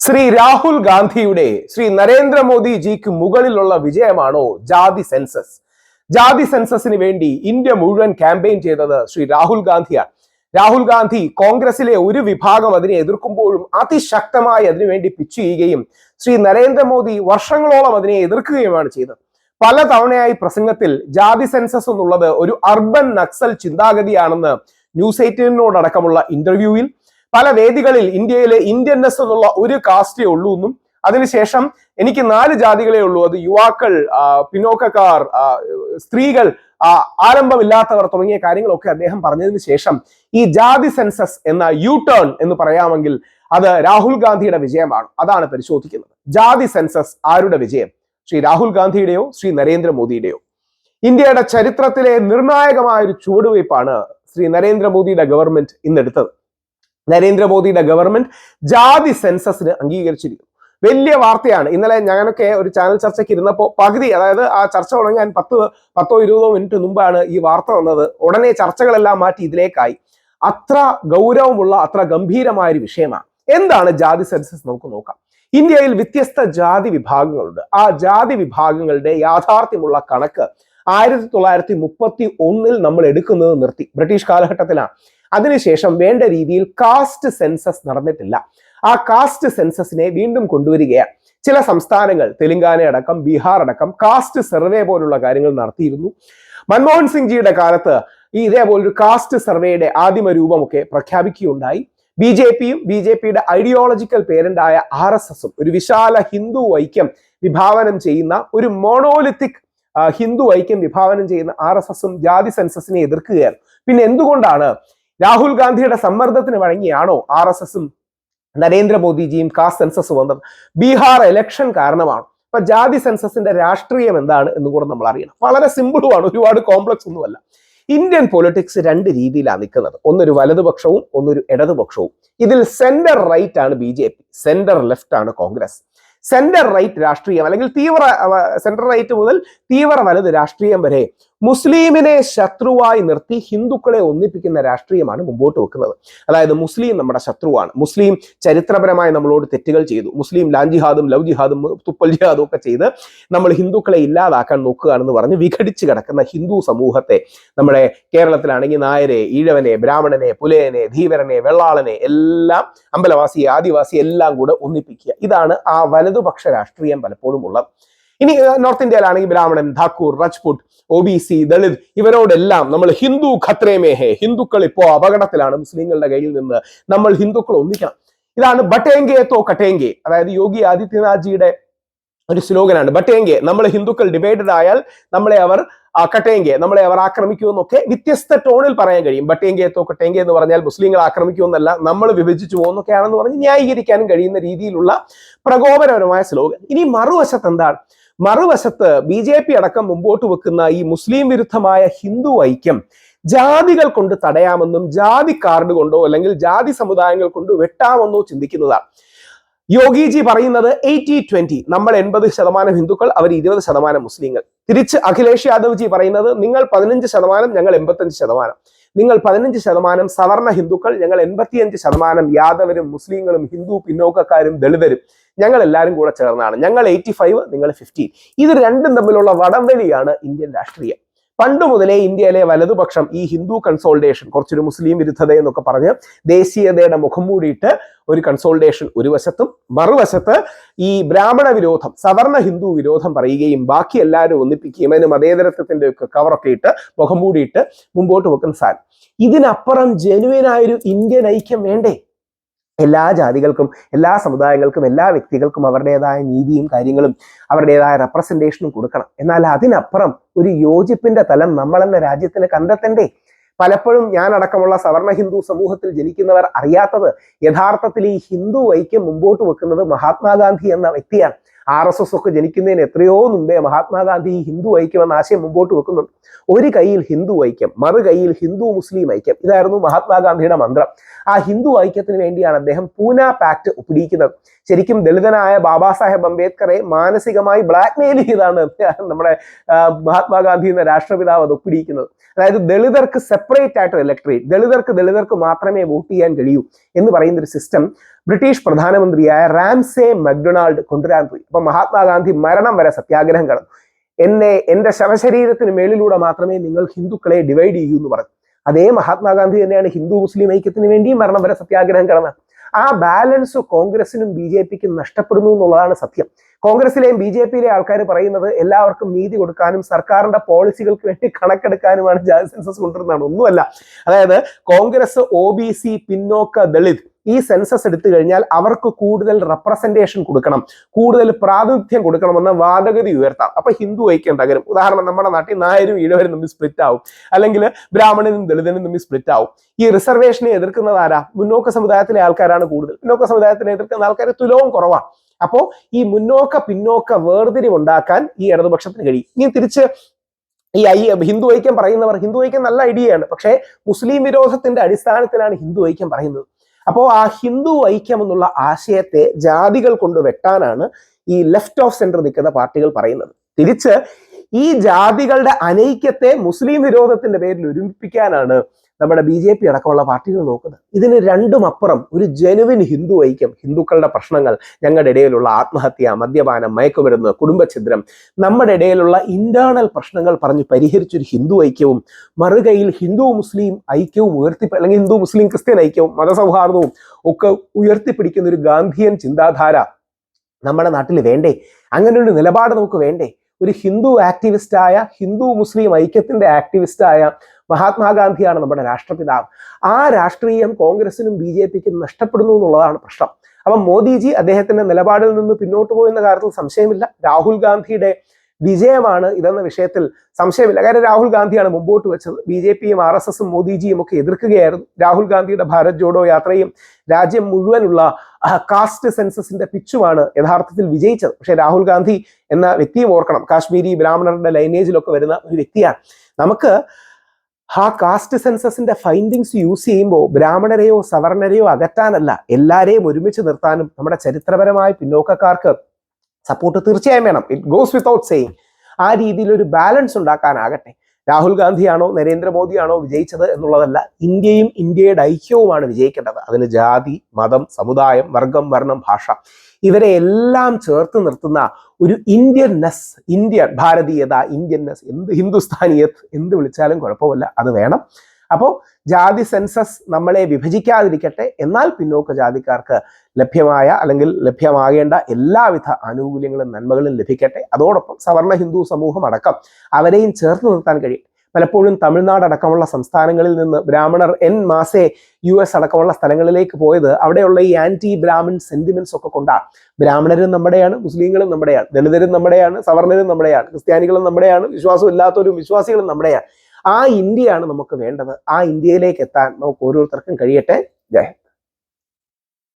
ശ്രീ രാഹുൽ ഗാന്ധിയുടെ ശ്രീ നരേന്ദ്രമോദിജിക്ക് മുകളിലുള്ള വിജയമാണോ ജാതി സെൻസസ്? ജാതി സെൻസസിന് വേണ്ടി ഇന്ത്യ മുഴുവൻ ക്യാമ്പയിൻ ചെയ്തത് ശ്രീ രാഹുൽ ഗാന്ധിയാണ്. രാഹുൽ ഗാന്ധി കോൺഗ്രസിലെ ഒരു വിഭാഗം അതിനെ എതിർക്കുമ്പോഴും അതിശക്തമായി അതിനുവേണ്ടി പിച്ച് ചെയ്യുകയും ശ്രീ നരേന്ദ്രമോദി വർഷങ്ങളോളം അതിനെ എതിർക്കുകയുമാണ് ചെയ്തത്. പല തവണയായി പ്രസംഗത്തിൽ ജാതി സെൻസസ് എന്നുള്ളത് ഒരു അർബൻ നക്സൽ ചിന്താഗതിയാണെന്ന് ന്യൂസ് എയ്റ്റീനോടക്കമുള്ള ഇന്റർവ്യൂവിൽ പല വേദികളിൽ ഇന്ത്യയിലെ ഇന്ത്യൻനെസ് എന്നുള്ള ഒരു കാസ്റ്റേ ഉള്ളൂ എന്നും അതിനുശേഷം എനിക്ക് നാല് ജാതികളെ ഉള്ളൂ. അത് യുവാക്കൾ പിന്നോക്കക്കാർ സ്ത്രീകൾ ആരംഭമില്ലാത്തവർ തുടങ്ങിയ കാര്യങ്ങളൊക്കെ അദ്ദേഹം പറഞ്ഞതിന് ശേഷം ഈ ജാതി സെൻസസ് എന്ന യു ടേൺ എന്ന് പറയാമെങ്കിൽ അത് രാഹുൽ ഗാന്ധിയുടെ വിജയമാണ്. അതാണ് പരിശോധിക്കുന്നത്. ജാതി സെൻസസ് ആരുടെ വിജയം? ശ്രീ രാഹുൽ ഗാന്ധിയുടെയോ ശ്രീ നരേന്ദ്രമോദിയുടെയോ? ഇന്ത്യയുടെ ചരിത്രത്തിലെ നിർണായകമായ ഒരു ചുവടുവയ്പ്പാണ് ശ്രീ നരേന്ദ്രമോദിയുടെ ഗവൺമെന്റ് ഇന്നെടുത്തത്. നരേന്ദ്രമോദിയുടെ ഗവൺമെന്റ് ജാതി സെൻസസിന് അംഗീകരിച്ചിരിക്കുന്നു. വലിയ വാർത്തയാണ്. ഇന്നലെ ഞാനൊക്കെ ഒരു ചാനൽ ചർച്ചയ്ക്ക് ഇരുന്നപ്പോൾ പകുതി അതായത് ആ ചർച്ച തുടങ്ങാൻ പത്ത് പത്തോ ഇരുപതോ മിനിറ്റ് മുമ്പാണ് ഈ വാർത്ത വന്നത്. ഉടനെ ചർച്ചകളെല്ലാം മാറ്റി ഇതിലേക്കായി. അത്ര ഗൗരവമുള്ള അത്ര ഗംഭീരമായ ഒരു വിഷയമാണ്. എന്താണ് ജാതി സെൻസസ് നമുക്ക് നോക്കാം. ഇന്ത്യയിൽ വ്യത്യസ്ത ജാതി വിഭാഗങ്ങളുണ്ട്. ആ ജാതി വിഭാഗങ്ങളുടെ യാഥാർത്ഥ്യമുള്ള കണക്ക് ആയിരത്തി തൊള്ളായിരത്തി മുപ്പത്തി ഒന്നിൽ നമ്മൾ എടുക്കുന്നത് നിർത്തി. ബ്രിട്ടീഷ് കാലഘട്ടത്തിലാണ്. അതിനുശേഷം വേണ്ട രീതിയിൽ കാസ്റ്റ് സെൻസസ് നടന്നിട്ടില്ല. ആ കാസ്റ്റ് സെൻസസിനെ വീണ്ടും കൊണ്ടുവരികയാണ്. ചില സംസ്ഥാനങ്ങൾ തെലങ്കാന അടക്കം ബീഹാർ അടക്കം കാസ്റ്റ് സർവേ പോലുള്ള കാര്യങ്ങൾ നടത്തിയിരുന്നു. മൻമോഹൻ സിംഗ് ജിയുടെ കാലത്ത് ഈ ഇതേപോലൊരു കാസ്റ്റ് സർവേയുടെ ആദിമ രൂപമൊക്കെ പ്രഖ്യാപിക്കുകയുണ്ടായി. ബി ജെ പിയും ബി ജെ പിയുടെ ഐഡിയോളജിക്കൽ പേരന്റായ ആർ എസ് എസും ഒരു വിശാല ഹിന്ദു ഐക്യം വിഭാവനം ചെയ്യുന്ന ഒരു മോണോലിത്തിക് ഹിന്ദു ഐക്യം വിഭാവനം ചെയ്യുന്ന ആർ എസ് എസും ജാതി സെൻസസിനെ എതിർക്കുകയാണ്. പിന്നെ എന്തുകൊണ്ടാണ് രാഹുൽ ഗാന്ധിയുടെ സമ്മർദ്ദത്തിന് വഴങ്ങിയാണോ ആർ എസ് എസും നരേന്ദ്രമോദിജിയും കാസ്റ്റ് സെൻസസ് വന്നത്? ബീഹാർ എലക്ഷൻ കാരണമാണ്. അപ്പൊ ജാതി സെൻസസിന്റെ രാഷ്ട്രീയം എന്താണ് എന്ന് കൂടെ നമ്മൾ അറിയണം. വളരെ സിമ്പിളുമാണ് ഒരുപാട് കോംപ്ലക്സ് ഒന്നുമല്ല. ഇന്ത്യൻ പൊളിറ്റിക്സ് രണ്ട് രീതിയിലാണ് നിൽക്കുന്നത്. ഒന്നൊരു വലതുപക്ഷവും ഒന്നൊരു ഇടതുപക്ഷവും. ഇതിൽ സെന്റർ റൈറ്റ് ആണ് B J P. Centre left ആണ് കോൺഗ്രസ്. സെന്റർ റൈറ്റ് രാഷ്ട്രീയം അല്ലെങ്കിൽ തീവ്ര സെന്റർ റൈറ്റ് മുതൽ തീവ്ര വലത് രാഷ്ട്രീയം വരെ. മുസ്ലിമിനെ ശത്രുവായി നിർത്തി ഹിന്ദുക്കളെ ഒന്നിപ്പിക്കുന്ന രാഷ്ട്രീയമാണ് മുമ്പോട്ട് വെക്കുന്നത്. അതായത് മുസ്ലിം നമ്മുടെ ശത്രുവാണ്. മുസ്ലിം ചരിത്രപരമായി നമ്മളോട് തെറ്റുകൾ ചെയ്തു. മുസ്ലിം ലാൻ ജിഹാദും ലവ് ജിഹാദും തുപ്പൽ ജിഹാദും ഒക്കെ ചെയ്ത് നമ്മൾ ഹിന്ദുക്കളെ ഇല്ലാതാക്കാൻ നോക്കുകയാണെന്ന് പറഞ്ഞ് വിഘടിച്ച് കിടക്കുന്ന ഹിന്ദു സമൂഹത്തെ നമ്മുടെ കേരളത്തിലാണെങ്കിൽ നായരെ ഈഴവനെ ബ്രാഹ്മണനെ പുലയനെ ധീവരനെ വെള്ളാളനെ എല്ലാം അമ്പലവാസി ആദിവാസി എല്ലാം കൂടെ ഒന്നിപ്പിക്കുക. ഇതാണ് ആ വലതുപക്ഷ രാഷ്ട്രീയം പലപ്പോഴും ഉള്ളത് ഇനി നോർത്ത് ഇന്ത്യയിലാണെങ്കിൽ ബ്രാഹ്മണൻ Thakur Rajput O B C Dalit ഇവരോടെല്ലാം നമ്മൾ ഹിന്ദു ഖത്രേമേഹെ ഹിന്ദുക്കൾ ഇപ്പോ അപകടത്തിലാണ് മുസ്ലിങ്ങളുടെ കയ്യിൽ നിന്ന് നമ്മൾ ഹിന്ദുക്കൾ ഒന്നിക്കണം. ഇതാണ് ബട്ടേങ്കെ തോ കട്ടേങ്കെ. അതായത് യോഗി ആദിത്യനാഥ്ജിയുടെ ഒരു സ്ലോഗനാണ് ബട്ടേങ്കെ നമ്മൾ ഹിന്ദുക്കൾ ഡിവൈഡഡ് ആയാൽ നമ്മളെ അവർ കട്ടേങ്കെ നമ്മളെ അവർ ആക്രമിക്കുമെന്നൊക്കെ വ്യത്യസ്ത ടോണിൽ പറയാൻ കഴിയും. ബട്ടേങ്കെ തോ കട്ടേങ്കെ എന്ന് പറഞ്ഞാൽ മുസ്ലിങ്ങൾ ആക്രമിക്കുമെന്നല്ല നമ്മൾ വിഭജിച്ചു പോകുന്നൊക്കെയാണെന്ന് പറഞ്ഞ് ന്യായീകരിക്കാനും കഴിയുന്ന രീതിയിലുള്ള പ്രകോപനപരമായ സ്ലോഗൻ ഇനി മറുവശത്ത് എന്താണ്? മറുവശത്ത് ബി ജെ പി അടക്കം മുമ്പോട്ട് വെക്കുന്ന ഈ മുസ്ലിം വിരുദ്ധമായ ഹിന്ദു ഐക്യം ജാതികൾ കൊണ്ട് തടയാമെന്നും ജാതി കാർഡ് കൊണ്ടോ അല്ലെങ്കിൽ ജാതി സമുദായങ്ങൾ കൊണ്ട് വെട്ടാമെന്നോ ചിന്തിക്കുന്നതാണ്. യോഗിജി പറയുന്നത് എയ്റ്റി ട്വന്റി നമ്മൾ എൺപത് ശതമാനം ഹിന്ദുക്കൾ അവർ ഇരുപത് ശതമാനം മുസ്ലിങ്ങൾ. തിരിച്ച് അഖിലേഷ് യാദവ് ജി പറയുന്നത് നിങ്ങൾ പതിനഞ്ച് ശതമാനം ഞങ്ങൾ എൺപത്തഞ്ച് ശതമാനം. നിങ്ങൾ പതിനഞ്ച് ശതമാനം സവർണ ഹിന്ദുക്കൾ ഞങ്ങൾ എൺപത്തിയഞ്ച് ശതമാനം യാദവരും മുസ്ലിങ്ങളും ഹിന്ദു പിന്നോക്കക്കാരും ദളിതരും ഞങ്ങൾ എല്ലാവരും കൂടെ ചേർന്നാണ്. ഞങ്ങൾ എയ്റ്റി ഫൈവ് നിങ്ങൾ ഫിഫ്റ്റി ഇത് രണ്ടും തമ്മിലുള്ള വടംവലിയാണ് ഇന്ത്യൻ രാഷ്ട്രീയം. പണ്ട് മുതലേ ഇന്ത്യയിലെ വലതുപക്ഷം ഈ ഹിന്ദു കൺസോൾട്ടേഷൻ കുറച്ചൊരു മുസ്ലിം വിരുദ്ധത എന്നൊക്കെ പറഞ്ഞ് ദേശീയതയുടെ മുഖം മൂടിയിട്ട് ഒരു കൺസോൾട്ടേഷൻ ഒരു വശത്തും മറുവശത്ത് ഈ ബ്രാഹ്മണ വിരോധം സവർണ ഹിന്ദു വിരോധം പറയുകയും ബാക്കി എല്ലാവരും ഒന്നിപ്പിക്കുകയും അതിന് മതേതരത്വത്തിന്റെ ഒക്കെ കവറൊക്കെ ഇട്ട് മുഖം മൂടിയിട്ട് മുമ്പോട്ട് വെക്കുന്ന സാധനം ഇതിനപ്പുറം ജെനുവിനായൊരു ഇന്ത്യൻ ഐക്യം വേണ്ടേ? എല്ലാ ജാതികൾക്കും എല്ലാ സമുദായങ്ങൾക്കും എല്ലാ വ്യക്തികൾക്കും അവരുടേതായ നീതിയും കാര്യങ്ങളും അവരുടേതായ റെപ്രസെന്റേഷനും കൊടുക്കണം. എന്നാൽ അതിനപ്പുറം ഒരു യോജിപ്പിന്റെ തലം നമ്മളെന്ന രാജ്യത്തിന് കണ്ടെത്തണ്ടേ? പലപ്പോഴും ഞാൻ അടക്കമുള്ള സവർണ ഹിന്ദു സമൂഹത്തിൽ ജനിക്കുന്നവർ അറിയാത്തത് യഥാർത്ഥത്തിൽ ഈ ഹിന്ദു ഐക്യം മുമ്പോട്ട് വെക്കുന്നത് മഹാത്മാഗാന്ധി എന്ന വ്യക്തിയാണ്. ആർ എസ് എസ് ഒക്കെ ജനിക്കുന്നതിന് എത്രയോ മുമ്പേ മഹാത്മാഗാന്ധി ഹിന്ദു ഐക്യം എന്ന ആശയം മുമ്പോട്ട് വെക്കുന്നുണ്ട്. ഒരു കൈയിൽ ഹിന്ദു ഐക്യം മറു കൈയിൽ ഹിന്ദു മുസ്ലിം ഐക്യം. ഇതായിരുന്നു മഹാത്മാഗാന്ധിയുടെ മന്ത്രം. ആ ഹിന്ദു ഐക്യത്തിന് വേണ്ടിയാണ് അദ്ദേഹം പൂന പാക്ട് ഒപ്പിടിയിക്കുന്നത് ശരിക്കും ദളിതനായ ബാബാ സാഹേബ് അംബേദ്കറെ മാനസികമായി ബ്ലാക്ക്മെയിൽ ചെയ്താണ് നമ്മുടെ മഹാത്മാഗാന്ധി എന്ന രാഷ്ട്രപിതാവ് അത് ഒപ്പിടിയിക്കുന്നത് അതായത് ദളിതർക്ക് സെപ്പറേറ്റ് ആയിട്ട് ഇലക്ട്രേറ്റ് ദളിതർക്ക് ദളിതർക്ക് മാത്രമേ വോട്ട് ചെയ്യാൻ കഴിയൂ എന്ന് പറയുന്ന ഒരു സിസ്റ്റം ബ്രിട്ടീഷ് പ്രധാനമന്ത്രിയായ റാംസെ മക്ഡൊണാൾഡ് കൊണ്ടുവരാൻ പോയി. അപ്പൊ മഹാത്മാഗാന്ധി മരണം വരെ സത്യാഗ്രഹം കടന്നു എന്നെ എന്റെ ശവശരീരത്തിന് മേളിലൂടെ മാത്രമേ നിങ്ങൾ ഹിന്ദുക്കളെ ഡിവൈഡ് ചെയ്യൂ എന്ന് പറഞ്ഞു അതേ മഹാത്മാഗാന്ധി തന്നെയാണ് ഹിന്ദു മുസ്ലിം ഐക്യത്തിന് വേണ്ടിയും മരണം വരെ സത്യാഗ്രഹം കടന്നത് ആ ബാലൻസ് കോൺഗ്രസിനും ബി ജെ പിക്കും നഷ്ടപ്പെടുന്നു എന്നുള്ളതാണ് സത്യം. കോൺഗ്രസിലെയും ബി ജെ പിയിലെ ആൾക്കാർ പറയുന്നത് എല്ലാവർക്കും നീതി കൊടുക്കാനും സർക്കാരിന്റെ പോളിസികൾക്ക് വേണ്ടി കണക്കെടുക്കാനുമാണ് ജാതി സെൻസസ് കൊണ്ടുവരുന്നതാണ്. ഒന്നുമല്ല. അതായത് കോൺഗ്രസ് ഒ ബി സി പിന്നോക്ക ദളിത് ഈ സെൻസസ് എടുത്തു കഴിഞ്ഞാൽ അവർക്ക് കൂടുതൽ റെപ്രസെന്റേഷൻ കൊടുക്കണം കൂടുതൽ പ്രാതിനിധ്യം കൊടുക്കണമെന്ന വാദഗതി ഉയർത്താം. അപ്പൊ ഹിന്ദു ഐക്യം തകരും. ഉദാഹരണം നമ്മുടെ നാട്ടിൽ നായരും ഈഴവരും തമ്മിൽ സ്പ്ലിറ്റ് ആവും. അല്ലെങ്കിൽ ബ്രാഹ്മണനും ദളിതനും തമ്മിൽ സ്പ്ലിറ്റ് ആവും. ഈ റിസർവേഷനെ എതിർക്കുന്നത് ആരാ? മുന്നോക്ക സമുദായത്തിലെ ആൾക്കാരാണ് കൂടുതൽ. മുന്നോക്ക സമുദായത്തിനെ എതിർക്കുന്ന ആൾക്കാർ തുലവും കുറവാണ്. അപ്പോ ഈ മുന്നോക്ക പിന്നോക്ക വേർതിരിവ് ഉണ്ടാക്കാൻ ഈ ഇടതുപക്ഷത്തിന് കഴിയും. ഇനി തിരിച്ച് ഈ ഐ ഹിന്ദു ഐക്യം പറയുന്നവർ ഹിന്ദു ഐക്യം നല്ല ഐഡിയയാണ് പക്ഷേ മുസ്ലിം വിരോധത്തിന്റെ അടിസ്ഥാനത്തിലാണ് ഹിന്ദു ഐക്യം പറയുന്നത്. അപ്പോൾ ആ ഹിന്ദു ഐക്യം എന്നുള്ള ആശയത്തെ ജാതികൾ കൊണ്ട് വെട്ടാനാണ് ഈ ലെഫ്റ്റ് ഓഫ് സെന്റർ നിൽക്കുന്ന പാർട്ടികൾ പറയുന്നത്. തിരിച്ച് ഈ ജാതികളുടെ അനൈക്യത്തെ മുസ്ലിം വിരോധത്തിന്റെ പേരിൽ ഒരുമിപ്പിക്കാനാണ് നമ്മുടെ ബി ജെ പി അടക്കമുള്ള പാർട്ടികൾ നോക്കുന്നത്. ഇതിന് രണ്ടും അപ്പുറം ഒരു ജനുവിൻ ഹിന്ദു ഐക്യം ഹിന്ദുക്കളുടെ പ്രശ്നങ്ങൾ ഞങ്ങളുടെ ഇടയിലുള്ള ആത്മഹത്യ മദ്യപാനം മയക്കുമരുന്ന് കുടുംബഛിദ്രം നമ്മുടെ ഇടയിലുള്ള ഇന്റേണൽ പ്രശ്നങ്ങൾ പറഞ്ഞ് പരിഹരിച്ചൊരു ഹിന്ദു ഐക്യവും മറുകയിൽ ഹിന്ദു മുസ്ലിം ഐക്യവും ഉയർത്തി അല്ലെങ്കിൽ ഹിന്ദു മുസ്ലിം ക്രിസ്ത്യൻ ഐക്യവും മതസൗഹാർദ്ദവും ഒക്കെ ഉയർത്തിപ്പിടിക്കുന്ന ഒരു ഗാന്ധിയൻ ചിന്താധാര നമ്മുടെ നാട്ടിൽ വേണ്ടേ? അങ്ങനെ നിലപാട് നമുക്ക് വേണ്ടേ? ഒരു ഹിന്ദു ആക്ടിവിസ്റ്റായ ഹിന്ദു മുസ്ലിം ഐക്യത്തിന്റെ ആക്ടിവിസ്റ്റായ മഹാത്മാഗാന്ധിയാണ് നമ്മുടെ രാഷ്ട്രപിതാവ്. ആ രാഷ്ട്രീയം കോൺഗ്രസിനും ബി ജെ പിക്കും നഷ്ടപ്പെടുന്നു എന്നുള്ളതാണ് പ്രശ്നം. അപ്പം മോദിജി അദ്ദേഹത്തിന്റെ നിലപാടിൽ നിന്ന് പിന്നോട്ട് പോയെന്ന കാര്യത്തിൽ സംശയമില്ല. രാഹുൽ ഗാന്ധിയുടെ വിജയമാണ് ഇതെന്ന വിഷയത്തിൽ സംശയമില്ല. കാര്യം രാഹുൽ ഗാന്ധിയാണ് മുമ്പോട്ട് വെച്ചത്. ബി ജെ പിയും ആർ എസ് എസും മോദിജിയും ഒക്കെ എതിർക്കുകയായിരുന്നു. രാഹുൽ ഗാന്ധിയുടെ ഭാരത് ജോഡോ യാത്രയും രാജ്യം മുഴുവനുള്ള കാസ്റ്റ് സെൻസസിന്റെ പിച്ചുമാണ് യഥാർത്ഥത്തിൽ വിജയിച്ചത്. പക്ഷേ രാഹുൽ ഗാന്ധി എന്ന വ്യക്തിയും ഓർക്കണം. കാശ്മീരി ബ്രാഹ്മണരുടെ ലൈനേജിലൊക്കെ വരുന്ന ഒരു വ്യക്തിയാണ്. നമുക്ക് ആ കാസ്റ്റ് സെൻസസിന്റെ ഫൈൻഡിങ്സ് യൂസ് ചെയ്യുമ്പോൾ ബ്രാഹ്മണരെയോ സവർണരെയോ അകറ്റാനല്ല എല്ലാരെയും ഒരുമിച്ച് നിർത്താനും നമ്മുടെ ചരിത്രപരമായ പിന്നോക്കക്കാർക്ക് സപ്പോർട്ട് തീർച്ചയായും വേണം. ഇറ്റ് ഗോസ് വിത്തൗട്ട് സെയിങ് ആ രീതിയിൽ ഒരു ബാലൻസ് ഉണ്ടാക്കാനാകട്ടെ. രാഹുൽ ഗാന്ധിയാണോ നരേന്ദ്രമോദിയാണോ വിജയിച്ചത് എന്നുള്ളതല്ല ഇന്ത്യയും ഇന്ത്യയുടെ ഐക്യവുമാണ് വിജയിക്കേണ്ടത്. അതിന് ജാതി മതം സമുദായം വർഗം വർണം ഭാഷ ഇവരെ എല്ലാം ചേർത്ത് നിർത്തുന്ന ഒരു ഇന്ത്യൻനെസ് ഇന്ത്യൻ ഭാരതീയത ഇന്ത്യൻനെസ് എന്ത് ഹിന്ദുസ്ഥാനിയത് എന്ത് വിളിച്ചാലും കുഴപ്പമില്ല. അത് വേണം. അപ്പോൾ ജാതി സെൻസസ് നമ്മളെ വിഭജിക്കാതിരിക്കട്ടെ എന്നാൽ പിന്നോക്ക ജാതിക്കാർക്ക് ലഭ്യമായ അല്ലെങ്കിൽ ലഭ്യമാകേണ്ട എല്ലാവിധ ആനുകൂല്യങ്ങളും നന്മകളും ലഭിക്കട്ടെ. അതോടൊപ്പം സവർണ ഹിന്ദു സമൂഹം അടക്കം അവരെയും ചേർത്ത് നിർത്താൻ കഴിയും പലപ്പോഴും തമിഴ്നാട് അടക്കമുള്ള സംസ്ഥാനങ്ങളിൽ നിന്ന് ബ്രാഹ്മണർ എൻ മാസേ യു എസ് അടക്കമുള്ള സ്ഥലങ്ങളിലേക്ക് പോയത് അവിടെയുള്ള ഈ ആന്റി ബ്രാഹ്മിൻ സെന്റിമെന്റ്സ് ഒക്കെ കൊണ്ടാണ്. ബ്രാഹ്മണരും നമ്മുടെയാണ് മുസ്ലിങ്ങളും നമ്മുടെയാണ് ദളിതരും നമ്മുടെയാണ് സവർണരും നമ്മുടെയാണ് ക്രിസ്ത്യാനികളും നമ്മുടെയാണ് വിശ്വാസം ഇല്ലാത്തവരും വിശ്വാസികളും നമ്മുടെയാണ്. ആ ഇന്ത്യയാണ് നമുക്ക് വേണ്ടത്. ആ ഇന്ത്യയിലേക്ക് എത്താൻ നമുക്ക് ഓരോരുത്തർക്കും കഴിയട്ടെ. ജയ്